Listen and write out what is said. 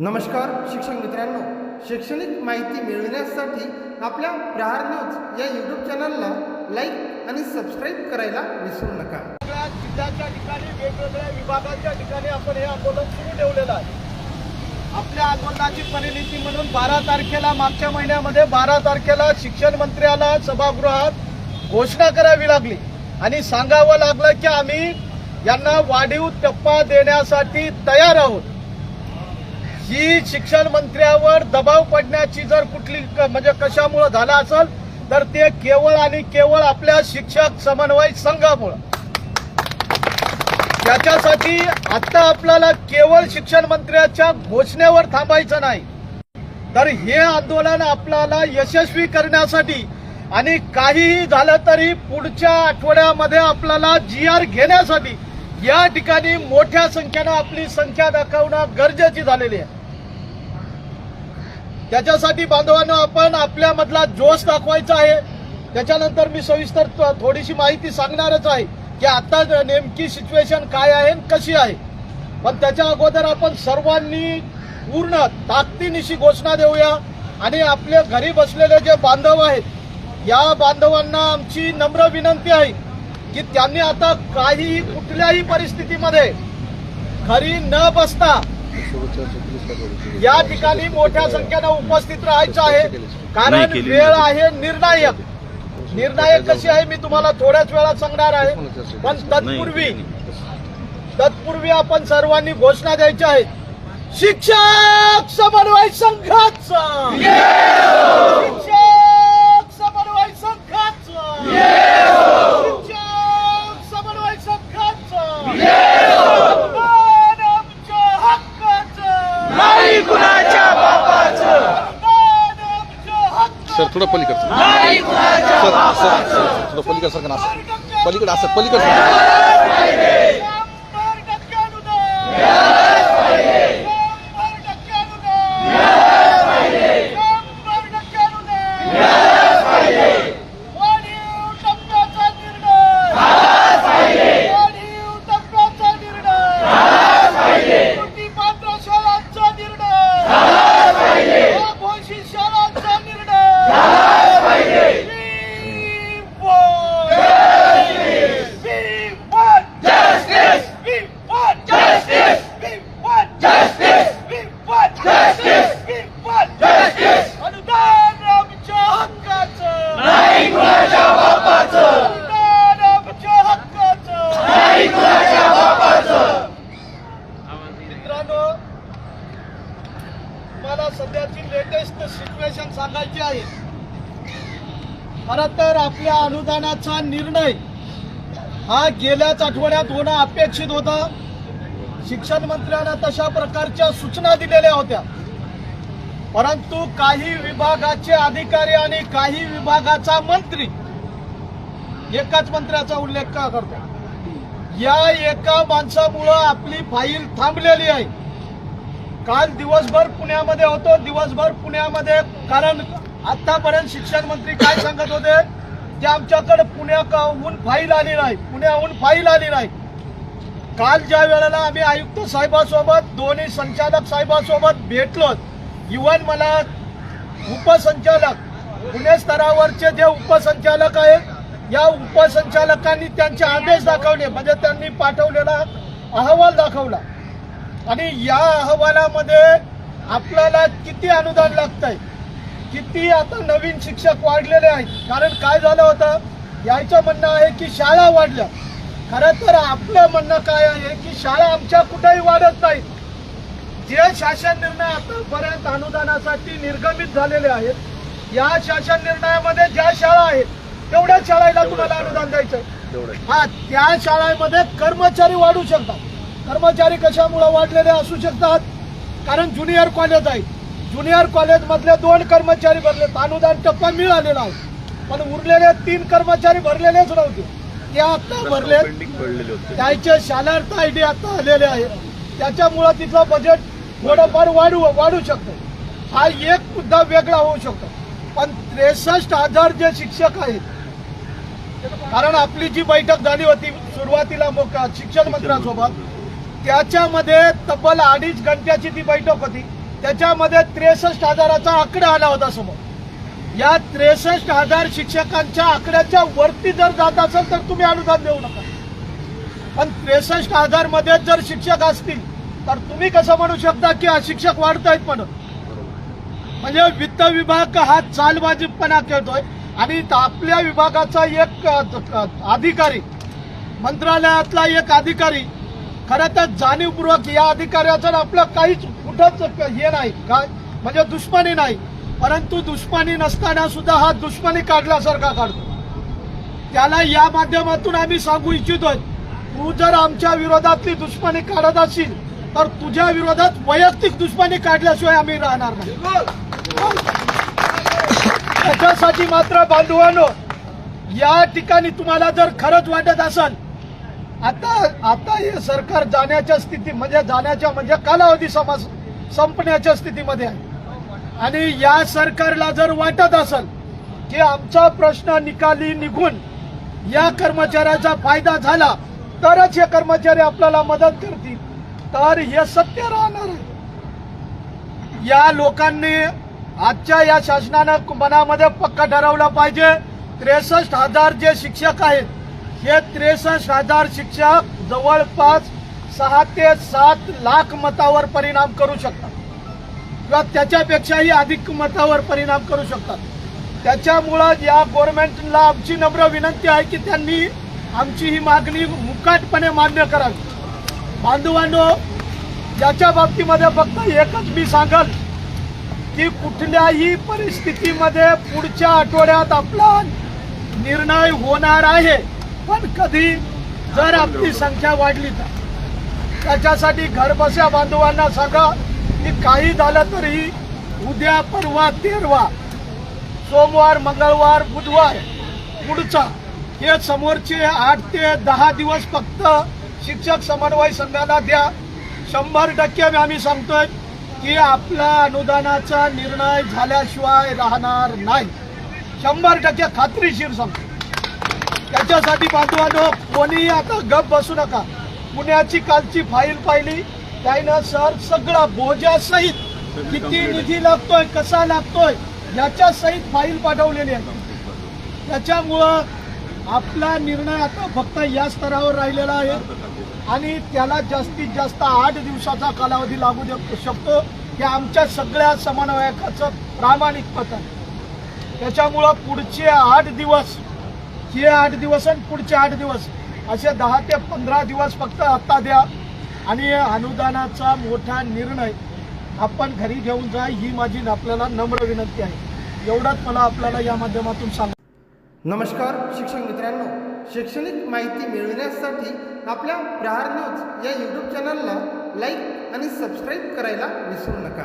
नमस्कार शिक्षक मित्रांनो. शैक्षणिक माहिती मिळविण्यासाठी आपल्या प्रहार न्यूज या यूट्यूब चॅनलला लाईक आणि सबस्क्राईब करायला विसरू नका. जिल्ह्याच्या ठिकाणी वेगवेगळ्या विभागाच्या ठिकाणी आपण हे आंदोलन सुरू ठेवलेलं आहे. आपल्या आंदोलनाची परिणिती म्हणून बारा तारखेला मागच्या महिन्यामध्ये बारा तारखेला शिक्षण मंत्र्याला सभागृहात घोषणा करावी लागली. आणि सांगावं लागलं की आम्ही यांना वाढीव टप्पा देण्यासाठी तयार आहोत. ही शिक्षण मंत्र्यावर दबाव पडण्याची जर कुठली म्हणजे कशामुळे झालं असेल तर ते केवळ आणि केवळ आपल्या शिक्षक समन्वय संघामुळं. त्याच्यासाठी आता आपल्याला केवळ शिक्षण मंत्र्याच्या घोषणेवर थांबायचं नाही. तर हे आंदोलन आपल्याला यशस्वी करण्यासाठी आणि काहीही झालं तरी पुढच्या आठवड्यामध्ये आपल्याला जी आर घेण्यासाठी या ठिकाणी मोठ्या संख्येनं आपली संख्या दाखवणं गरजेची झालेली आहे. त्याच्यासाठी बांधवांनो आपण आपल्यामधला जोश दाखवायचा आहे. त्याच्यानंतर मी सविस्तर थोडीशी माहिती सांगणारच आहे की आता नेमकी सिच्युएशन काय आहे कशी आहे. पण त्याच्या अगोदर आपण सर्वांनी पूर्ण ताकदीनिशी घोषणा देऊया आणि आपले घरी बसलेले जे बांधव आहेत या बांधवांना आमची नम्र विनंती आहे की त्यांनी आता काही कुठल्याही परिस्थितीमध्ये घरी न बसता या ठिकाणी मोठ्या संख्येनं उपस्थित राहायचं आहे. कारण वेळ आहे निर्णायक. निर्णायक कशी आहे मी तुम्हाला थोड्याच वेळात सांगणार आहे. पण तत्पूर्वी तत्पूर्वी आपण सर्वांनी घोषणा द्यायची आहे शिक्षक समन्वय संघाचा शिक्षक समन्वय संघाचा शिक्षक समन्वय संघाचा मान आमच्या हक्काचं नाही कुणाच्या बापाचं मान आमच्या हक्काचं सर थोडं पलीकडचं. सर सर सर थोडं पलीकडे सर ना असं पलीकडे असं पलीकडे सर. शंभर टक्के अनुदान शंभर टक्के अनुदान शंभर टक्के अनुदान वाढीव टप्प्याचा निर्णय वाढीव टप्प्याचा निर्णय कृतीपात्र शाळांचा निर्णय अघोषित शाळांचा निर्णय We want justice. We want justice. We want justice. We want justice. We want justice. अनुदान आमच्या हक्काचं नाही कुणाच्या बापाचं अनुदान आमच्या हक्काचं नाही कुणाच्या बापाचं मित्रांनो मला सध्याची लेटेस्ट सिच्युएशन सांगायची आहे खरं तर आपल्या अनुदानाचा निर्णय हा गेल्याच आठवड्यात होणं अपेक्षित होता. शिक्षण मंत्र्यांना तशा प्रकारच्या सूचना दिलेल्या होत्या. परंतु काही विभागाचे अधिकारी आणि काही विभागाचा मंत्री एकाच मंत्र्याचा उल्लेख का करतो या एका माणसामुळं आपली फाईल थांबलेली आहे. काल दिवसभर पुण्यामध्ये होतो. दिवसभर पुण्यामध्ये कारण आतापर्यंत शिक्षण मंत्री काय सांगत होते? की आमच्याकडे पुण्याहून फाईल आली नाही. पुण्याहून फाईल आली नाही. काल ज्या वेळेला आम्ही आयुक्त साहेबासोबत दोन्ही संचालक साहेबासोबत भेटलो इवन मला उपसंचालक पुणे स्तरावरचे जे उपसंचालक आहेत या उपसंचालकांनी त्यांचे आदेश दाखवले. म्हणजे त्यांनी पाठवलेला अहवाल दाखवला. आणि या अहवालामध्ये आपल्याला किती अनुदान लागतंय? किती आता नवीन शिक्षक वाढलेले आहेत. कारण काय झालं होतं? याचं म्हणणं आहे की शाळा वाढल्या. खरं तर आपलं म्हणणं काय आहे की शाळा आमच्या कुठेही वाढत नाहीत जे शासन निर्णय आतापर्यंत अनुदानासाठी निर्गमित झालेले आहेत या शासन निर्णयामध्ये ज्या शाळा आहेत तेवढ्याच शाळेला तुम्हाला अनुदान द्यायचं हा त्या शाळेमध्ये कर्मचारी वाढू शकतात. कर्मचारी कशामुळे वाढलेले असू शकतात? कारण ज्युनियर कॉलेज आहे. ज्युनियर कॉलेज मधले दोन कर्मचारी भरले. अनुदान टप्पा मिळालेला आहे. पण उरलेले तीन कर्मचारी भरलेलेच नव्हते. ते आता भरले त्याचे शालार्थ आय डी आता आलेले आहे. त्याच्यामुळं तिथलं बजेट थोडंफार वाढू वाढू शकतं. हा एक मुद्दा वेगळा होऊ शकतो. पण त्रेसष्ट हजार जे शिक्षक आहेत कारण आपली जी बैठक झाली होती सुरुवातीला शिक्षण मंत्र्यांसोबत त्याच्यामध्ये तब्बल अडीच घंट्याची ती बैठक होती. त्याच्यामध्ये त्रेसष्ट हजाराचा आकडा आला होता समोर. या त्रेसष्ट हजार शिक्षकांच्या आकड्याच्या वरती जर जात असेल तर तुम्ही अनुदान देऊ नका. पण त्रेसष्ट हजारमध्ये जर शिक्षक असतील तर तुम्ही कसं म्हणू शकता की अशिक्षक वाढत आहेत म्हणून म्हणजे वित्त विभाग हा चालबाजीपणा खेळतोय आणि आपल्या विभागाचा एक अधिकारी मंत्रालयातला एक अधिकारी खरं तर जाणीवपूर्वक या अधिकाऱ्याचं आपलं काहीच कुठंच हे नाही. काय? म्हणजे दुश्मनी नाही. परंतु दुश्मनी नसताना सुद्धा हा दुश्मनी काढल्यासारखा काढतो. त्याला या माध्यमातून आम्ही सांगू इच्छितोय तू जर आमच्या विरोधातली दुश्मनी काढत असेल तर तुझ्या विरोधात वैयक्तिक दुश्मनी काढल्याशिवाय आम्ही राहणार नाही. त्याच्यासाठी मात्र बांधवांनो या ठिकाणी तुम्हाला जर खरंच वाटत असेल आता आता हे सरकार जाण्याच्या स्थिती म्हणजे जाण्याच्या म्हणजे कालावधी समाज संपण्याच्या स्थितीमध्ये आहे. आणि या सरकारला जर वाटत असेल की आमचा प्रश्न निकाली निघून या कर्मचाऱ्याचा फायदा झाला तरच हे कर्मचारी आपल्याला मदत करतील. तर हे सत्य राहणार आहे. या लोकांनी आजच्या या शासनानं मनामध्ये पक्का ठरवलं पाहिजे. त्रेसष्ट हजार जे शिक्षक आहेत हे त्रेसष्ट हजार शिक्षक जवळपास सहा ते सात लाख मतावर परिणाम करू शकतात. किंवा त्याच्यापेक्षाही अधिक मतावर परिणाम करू शकतात. त्याच्यामुळं या गव्हर्नमेंटला आमची नम्र विनंती आहे की त्यांनी आमची ही मागणी मुकाटपणे मान्य करावी. बांधवांनो याच्या बाबतीमध्ये फक्त एकच मी सांगल की कुठल्याही परिस्थितीमध्ये पुढच्या आठवड्यात आपला निर्णय होणार आहे पण कधी जर आपली संख्या वाढली तर. त्याच्यासाठी घरबसल्या बांधवांना सांगा की काही झालं तरी उद्या परवा तेरवा सोमवार मंगळवार बुधवार पुढचा हे समोरचे आठ ते दहा दिवस फक्त शिक्षक समन्वय संघाला द्या. शंभर टक्के आम्ही सांगतोय की आपला अनुदानाचा निर्णय झाल्याशिवाय राहणार नाही. शंभर टक्के खात्रीशीर सांगतो. त्याच्यासाठी बांधवांनो कोणी आता गप बसू नका. पुण्याची कालची फाईल पाहिली. त्यानं सर सगळा बोजा सहित किती निधी लागतोय कसा लागतोय याच्या सहित फाईल पाठवलेली आहे. त्याच्यामुळं आपला निर्णय आता फक्त या स्तरावर राहिलेला आहे. आणि त्याला जास्तीत जास्त आठ दिवसाचा कालावधी लागू देऊ शकतो. हे आमच्या सगळ्या समन्वयकाचं प्रामाणिक मत आहे. त्याच्यामुळं पुढचे आठ दिवस हे आठ दिवस आणि पुढचे आठ दिवस असे दहा ते पंधरा दिवस फक्त आत्ता द्या. आणि अनुदानाचा मोठा निर्णय आपण घरी घेऊन जा ही माझी आपल्याला नम्र विनंती आहे. एवढंच मला आपल्याला या माध्यमातून सांग नमस्कार शिक्षक मित्रांनो. शैक्षणिक माहिती मिळविण्यासाठी आपल्या प्रहार न्यूज या यूट्यूब चॅनलला लाईक आणि सबस्क्राईब करायला विसरू नका.